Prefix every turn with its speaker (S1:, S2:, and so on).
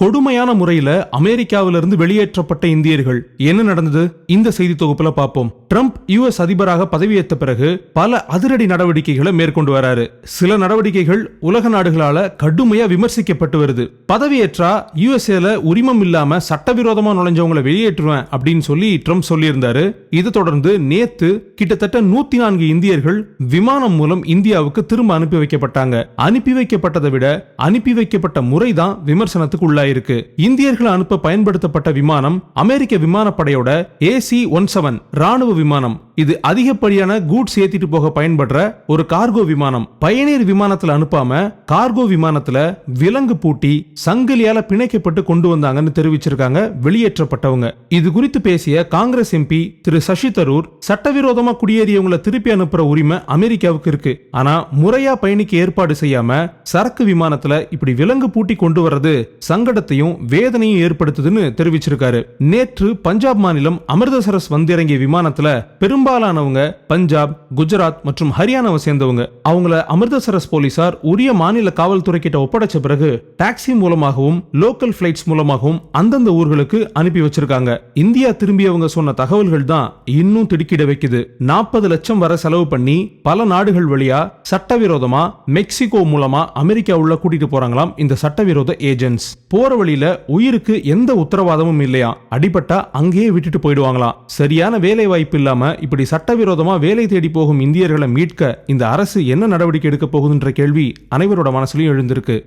S1: கொடுமையான முறையில அமெரிக்காவிலிருந்து வெளியேற்றப்பட்ட இந்தியர்கள். என்ன நடந்தது? இந்த செய்தி தொகுப்புல பார்ப்போம். ட்ரம்ப் யுஎஸ் அதிபராக பதவியேற்ற பிறகு பல அதிரடி நடவடிக்கைகளை மேற்கொண்டு வராரு. சில நடவடிக்கைகள் உலக நாடுகளால கடுமையா விமர்சிக்கப்பட்டு வருது. பதவியேற்றா யுஎஸ்ஏல உரிமம் இல்லாம சட்டவிரோதமா நுழைஞ்சவங்களை வெளியேற்றுவேன் அப்படின்னு சொல்லி ட்ரம்ப் சொல்லியிருந்தாரு. இது தொடர்ந்து நேத்து கிட்டத்தட்ட நூத்தி நான்கு இந்தியர்கள் விமானம் மூலம் இந்தியாவுக்கு திரும்ப அனுப்பி வைக்கப்பட்டாங்க. அனுப்பி வைக்கப்பட்டதை விட அனுப்பி வைக்கப்பட்ட முறைதான் விமர்சனத்துக்கு உள்ளாயிருக்கு. இந்தியர்கள் அனுப்ப பயன்படுத்தப்பட்ட விமானம் அமெரிக்க விமானப்படையோட ஏசி ஒன் செவன் ராணுவ விமானம். இது அதிகப்படியான கூட்ஸ் ஏத்திட்டு போக பயன்படுற ஒரு கார்கோ விமானம். பயணியர் விமானத்துல அனுப்பாம கார்கோ விமானத்துல விலங்கு பூட்டி சங்கிலியால பிணைக்கப்பட்டு கொண்டு வந்தாங்கன்னு தெரிவிச்சிருக்காங்க வெளியேற்றப்பட்டவங்க. இது குறித்து பேசிய காங்கிரஸ் எம்பி திரு சசி தரூர் சட்டவிரோதமா குடியேறியவங்களை திருப்பி அனுப்புற உரிமை அமெரிக்காவுக்கு இருக்கு. ஆனா முறையா பயணிக்க ஏற்பாடு செய்யாம சரக்கு விமானத்துல இப்படி விலங்கு பூட்டி கொண்டு வர்றது சங்கட சங்கடத்தையும் வேதனையும் ஏற்படுத்துதுன்னு தெரிவிச்சிருக்காரு. நேற்று பஞ்சாப் மாநிலம் அமிர்தசரஸ் வந்திறங்கிய விமானத்துல பெரும்பாலானவங்க பஞ்சாப் குஜராத் மற்றும் ஹரியானாவை சேர்ந்தவங்க. அவங்கள அமிர்தசரஸ் போலீசார் உரிய மாநில காவல்துறை கிட்ட ஒப்படைச்ச பிறகு டாக்ஸி மூலமாகவும் லோக்கல் பிளைட்ஸ் மூலமாகவும் அந்தந்த ஊர்களுக்கு அனுப்பி வச்சிருக்காங்க. இந்தியா திரும்பியவங்க சொன்ன தகவல்கள் தான் இன்னும் திடுக்கிட வைக்குது. நாற்பது லட்சம் வரை செலவு பண்ணி பல நாடுகள் வழியா சட்டவிரோதமா மெக்சிகோ மூலமா அமெரிக்கா உள்ள கூட்டிட்டு போறாங்களாம் இந்த சட்டவிரோத ஏஜென்ட்ஸ். போற வழியில உயிருக்கு எந்த உத்தரவாதமும் இல்லையா? அடிபட்டா அங்கேயே விட்டுட்டு போயிடுவாங்களாம் சரியான வேலை வாய்ப்பு இல்லாம இப்படி சட்டவிரோதமா வேலை தேடி போகும் இந்தியர்களை மீட்க இந்த அரசு என்ன நடவடிக்கை எடுக்க போகுதுன்ற கேள்வி அனைவரோட மனசுலயும் எழுந்திருக்கு.